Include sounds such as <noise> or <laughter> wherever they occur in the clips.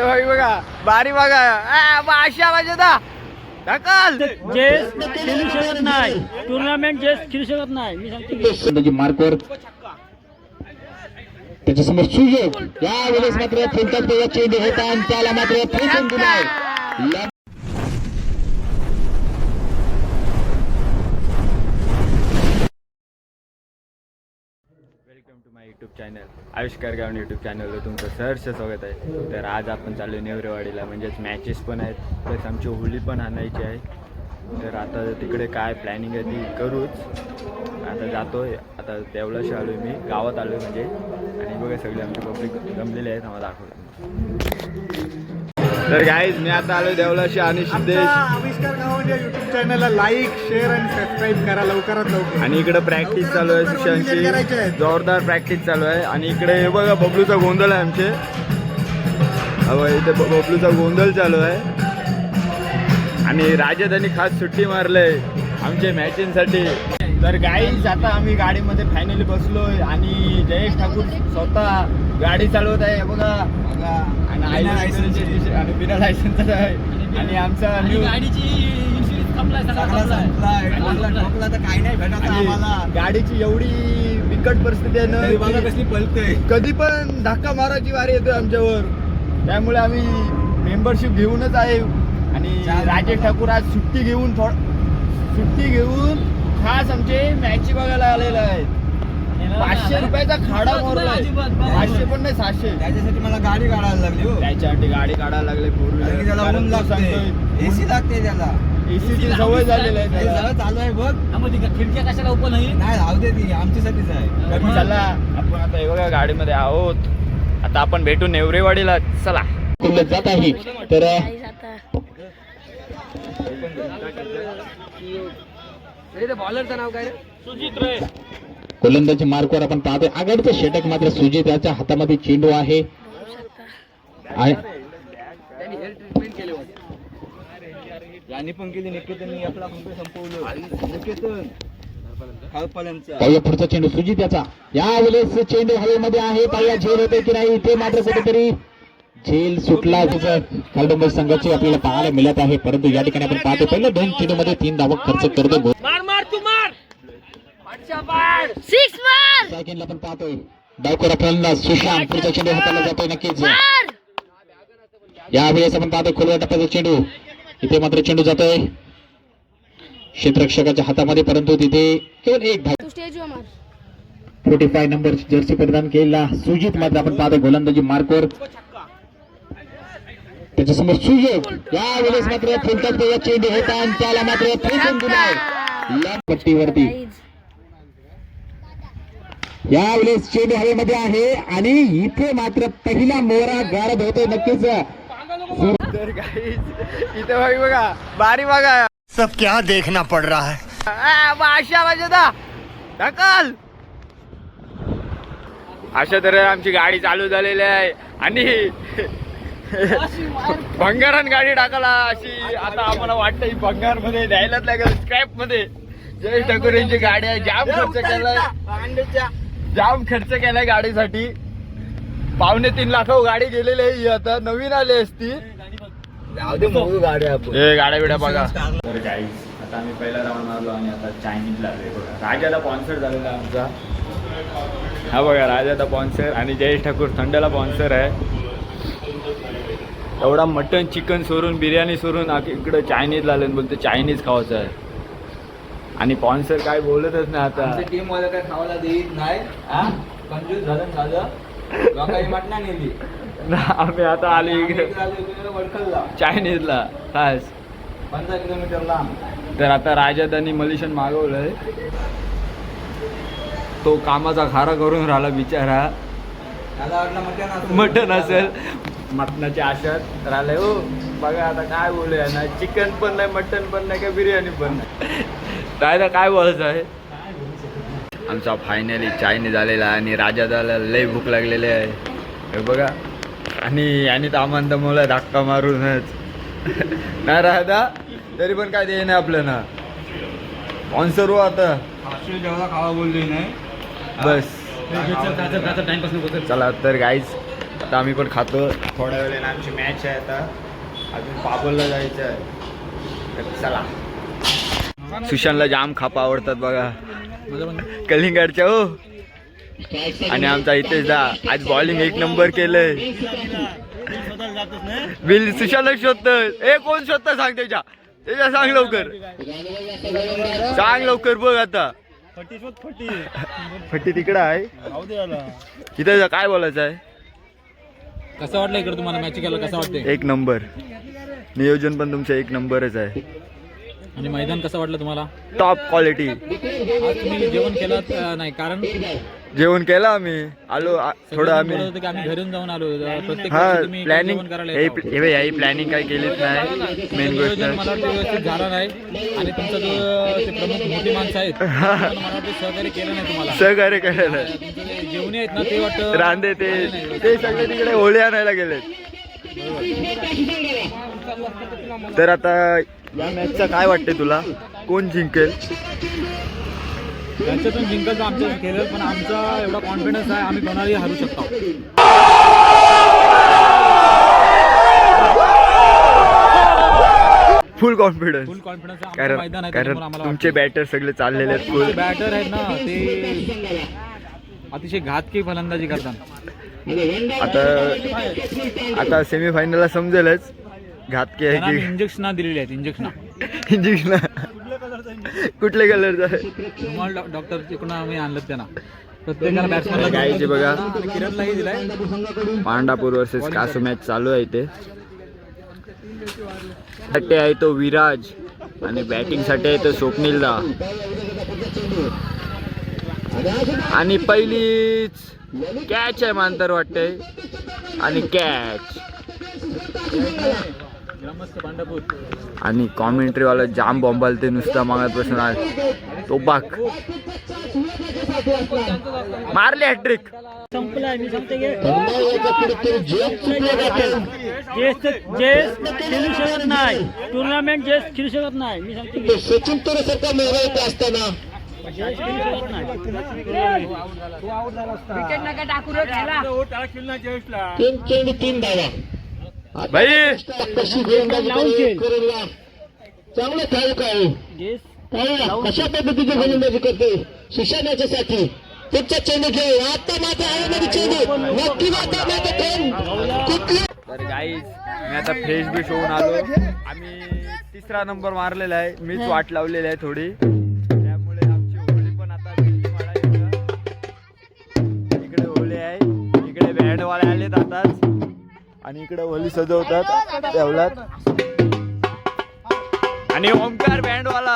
इथे बघ बघा बारी बघा आ, बा, अशा ढकल. जेस खेळू शकत नाही. टुर्नामेंट जेस खेळू शकत नाही. मी सांगते मार्कवर त्याच्यासमोर सुयोग यावेळेस मात्र फुलतात त्याचा चेंडू होता आणि त्याला मात्र टू माय यूट्यूब चॅनल आयुष्कार गावण यूट्यूब चॅनलवर तुमचं सहर्ष स्वागत आहे. तर आज आपण चाललो आहे नेवरेवाडीला म्हणजेच मॅचेस पण आहेत प्लस आमची होळी पण आणायची आहे. तर आता तिकडे काय प्लॅनिंग आहे ती करूच. आता जातोय आता देवळाशी आलो मी गावात आलो म्हणजे. आणि बघा सगळे आमचे पब्लिक जमलेले आहेत आम्हाला दाखवतो तर गाईज मी आता आलो देवळाशी आणि सिद्धेश. चॅनलला लाईक शेअर आणि सबस्क्राईब करा लवकरात लवकर. आणि इकडे प्रॅक्टिस चालू आहे शिक्षणची. जोरदार प्रॅक्टिस चालू आहे. आणि इकडे हे बघा बबलूचा गोंधळ आहे आमचे. अहो इथे बबलूचा गोंधळ चालू आहे. आणि राजधानी खास सुट्टी मारलंय आमच्या मॅचेंसाठी तर गाईज आता आम्ही गाडीमध्ये फायनली बसलोय. आणि जयेश ठाकूर स्वतः गाडी चालवत आहे. हे बघा. बघा. आणि बिना लायसन्सचा आहे. आणि आमचा न्यू गाडीची गाडीची एवढी बिकट परिस्थिती आहे ना कधी पण धक्का मारायची वारी येते आमच्यावर. त्यामुळे आम्ही मेंबरशिप घेऊनच आहे. आणि. राजेश ठाकूर आज सुट्टी घेऊन थोड सुट्टी घेऊन खास आमचे मॅची बघायला आलेले आहेत. पाचशे रुपयाचा खाडा बाबा. पाचशे पण नाही सहाशे. त्याच्यासाठी मला गाडी काढायला लागली हो. त्याच्यासाठी गाडी काढायला लागले फोर लागते. एसी लागते त्याला. एसीची सवय झालेली आहे हे त्याला. सगळं चालू आहे बघ. मग ती खिडक्या कशाला ओपन आहे नाही राहू दे ती आमच्यासाठीच आहे. तर चला आपण आता हे बघा गाडीमध्ये आहोत. आता आपण भेटू नेवरेवाडीला चला. जात आहे. तर बॉलरचं नाव काय सुजित रे. गोलंदाजी मार्कवर आपण पाहतोय. आघाडीचं षटक मात्र सुजित याच्या हातामध्ये चेंडू आहे. आणि पण केली निकेतननी आपला रुपये संपवलं. निकेतन पुढचा चेंडू सुजित याचा यावेळेस चेंडू हवेमध्ये आहे पाहूया झेल होते की नाही ते मात्र कुठेतरी झेल सुटला. खालडंबर संघाची आपल्याला पाहायला मिळत आहे. परंतु या ठिकाणी आपण पाहतो पहिल्या दोन चेंडू मध्ये तीन धावक खर्च करतो. सेकंडला आपण पाहतोय. डावकर आपल्याला सुशांत. पुढचा चेंडू हाताला जातोय नक्कीच. यावेळेस आपण पाहतोय खोलवर टप्प्याचा चेंडू. इथे मात्र चेंडू जातोय. क्षेत्ररक्षकाच्या हातामध्ये परंतु तिथे केवळ एक धाव मार फोर्टी फाय नंबर जर्सी परिधान केलेला सुजित मात्र आपण पाहतोय गोलंदाजी मार्कवर. त्याच्यासमोर सुयोग यावेळेस मात्र फुलतात त्याचा चेंडू होता आणि त्याला मात्र फेकून दिलाय. लांब पट्टीवरती. यावेळेस चेंडू हवेमध्ये आहे आणि इथे मात्र पहिला मोरा गारद होतोय नक्कीच. तर काही इथे बघ बघा बारी बघा. सब क्या देखना पड़ रहा है। आ, बा, अशा पाहिजे दा ढकल. अशा तऱ्हे आमची गाडी चालू झालेली आहे. आणि भंगारान गाडी टाकाला अशी आता आम्हाला वाटतं ही भंगारमध्ये द्यायलाच लागेल स्क्रॅपमध्ये जय ठाकूर यांची गाडी आहे. जाम खर्च केलाय. जाम खर्च केलाय गाडीसाठी. पावणे तीन लाखावर गाडी गेलेली आहे. ही आता नवीन आली असती ए गाड्या बिड्या बघा. तर आता आम्ही पहिला राऊंड मारलो आणि आता चायनीज लागले बघा. राजाला स्पॉन्सर झालेला आहे आमचा. हा बघा राजाचा स्पॉन्सर आणि जयेश ठाकूर थंडला स्पॉन्सर आहे. एवढा मटन चिकन सोडून बिर्याणी सोडून इकडं चायनीज लागले बोलते चायनीज खावायचं आहे. आणि स्पॉन्सर काय बोलतच नाही आता. टीम वाला काय खावायला देत नाही. हा कंजूस झालं झालं आम्ही आता आले इकडे. चायनीजला खास. पंधरा किलोमीटर लांब. तर आता राजादानी मलिशन मागवलंय. तो कामाचा खारा करून राहिला बिचारा. मटन असेल. मटणाच्या आशात राहिलंय हो बघा आता काय बोलूया ना चिकन पण नाही मटन पण नाही का बिर्याणी पण नाही? <laughs> काय बोलायचं आहे? आमचा फायनली चायनी झालेला आहे आणि राजादाला लय भूक लागलेली आहे. हे बघा. आणि याने तर आम्हाला दमवलं धक्का मारूनच. <laughs> ना राधा? तरी पण काय दे ना? आपल्याला स्पॉन्सर हो आता. जेवढा खावा बोलली नाही. बस. चला तर गाईज आता आम्ही पण खातो. थोड्या वेळाने आमची मॅच आहे आता. अजून पाबलला जायचं आहे तर चला. सुशांतला जाम खापा आवडतात बघा. कलिंगडच्या हो. आणि आमचा इथेच दा आज बॉलिंग एक नंबर केलंय. बिल सुशांत शोधतोय. ए कोण शोधतं सांग त्याच्या. त्याच्या सांग लवकर. सांग लवकर बघ आता. फट्टी तिकडं आहे. इथे जा, काय बोलायचं आहे? कसं वाटलं इकडे तुम्हाला मॅच केलं कसं वाटतंय? एक नंबर नियोजन पण तुमचं एक नंबरच आहे. आणि मैदान कसं वाटलं तुम्हाला? टॉप क्वालिटी आज तुम्ही जेवण केलं नाही कारण? जेवण केलं आम्ही. आलो आ- थोडं आम्ही बोलत होते की आम्ही घरून जाऊन आलो. प्रत्येक हा वर्षी तुम्ही इकडे प्लॅनिंग जेवण करायला हे येता. हे बघ, याही प्लॅनिंग काय केलीच नाही. मेन गोष्ट नियोजन मला वाटतं व्यवस्थित झाला नाही. आणि तुमचं जो ते प्रमुख मोठी माणसं आहेत <laughs> त्यांनी मला वाटतं सहकार्य केलं नाही तुम्हाला. सहकार्य करायला तुमचं जे जेवणी आहेत ना ते वाटतं रांदे ते ते सगळे तिकडे होळी आणायला गेलेत. तर आता या मॅचचं काय वाटते तुला? कोण जिंकेल? त्यांच्यातून जिंकल आमच्या केलं पण आमचा एवढा कॉन्फिडन्स आहे आम्ही कोणालाही हारू शकतो फुल कॉन्फिडन्स फुल कॉन्फिडन्स मैदान कारण आहे कारण त्याच्यामुळे आम्हाला तुमचे बॅटर सगळे चाललेले आहेत फुल बॅटर आहेत ना ते अतिशय घातकी फलंदाजी करतात. आता आता सेमीफायनलला समजेलच. घातकी आहे आम्ही इंजेक्शन दिलेली आहेत इंजेक्शन की इंजेक्शन कुठले कलरचं डॉक्टर तिकडून आम्ही आणलं त्यांना. प्रत्येकाला बॅट्समॅनला गायचे बघा. किरणलाही दिलाय. पांडापूर वर्सेस कासू मॅच चालू आहे इथे. साठी आहे तो विराज. आणि बॅटिंगसाठी आहे तो स्वप्नील दा आणि पहिलीच कॅच आहे मांतर वाटते आणि कॅच आणि कॉमेंट्री वाला जाम बॉम्बाल ते नुसता मागतपासून आज तो बाक. मारले हॅट्रिक संपलाय मी सांगते तरी. जेस खेळू शकत नाही. टुर्नामेंट जेस खेळू शकत नाही. मी सांगते सचिन इथे असताना तीन चेंडू तीन धावा कशी गोलंदाजी चांगलं जेस पाहूया कशा पद्धतीची गोलंदाजी करते शिक्षण याच्यासाठी पुढचा चेंडू घे आता मात्र आहे चेंडू नक्की आता मात्र ट्रेन कुठली? तर गाईज मी आता फ्रेश बिश होऊन आलो. आम्ही तिसरा नंबर मारलेला आहे. मीच वाट लावलेली आहे थोडी. इकडे बँडवाले आलेत आताच आणि इकडे होली सजवतात देवलात आणि ओमकार बँडवाला.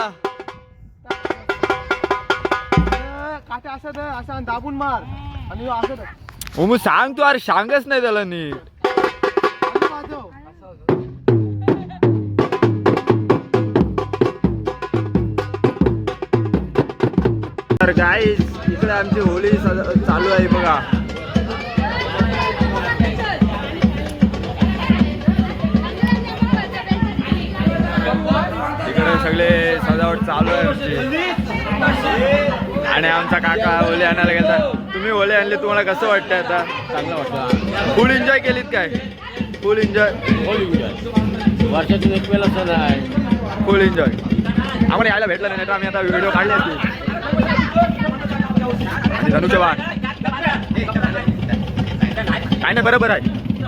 दाबून मार आणि असं मग सांग तू अरे सांगच नाही त्याला नीट. तर गाईज इकडे आमची होळी सज- चालू आहे बघा. सगळे सजावट चालू आहे आमची. आणि आमचा काका होली आणायला गेला तुम्ही होली आणली तुम्हाला कसं वाटतं आता? चांगलं वाटतं फुल एन्जॉय केलीत काय? फुल एन्जॉय वर्षातून एक वेळा सण आहे. फुल एन्जॉय आम्हाला यायला भेटलं नाही तर आम्ही आता व्हिडिओ काढले असते धनुष्य बाण काय नाही बरोबर आहे.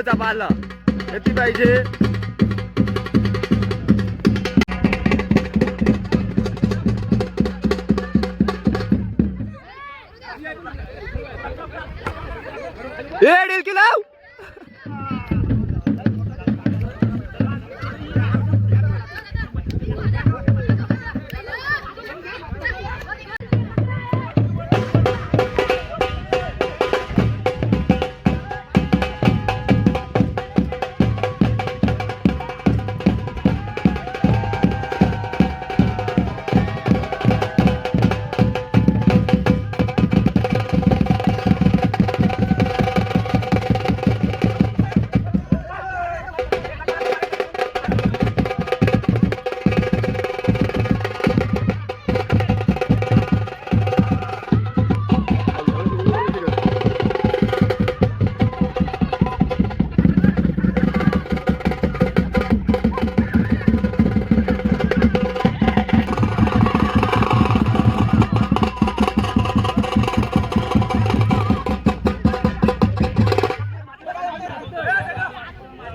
काय पाला किती पाहिजे. ए लाव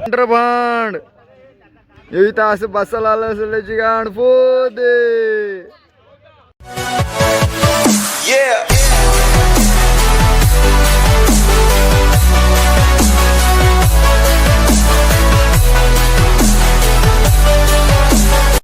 भांड इथं असं बसायला आलं असेल याची गाण. फो दे Yeah.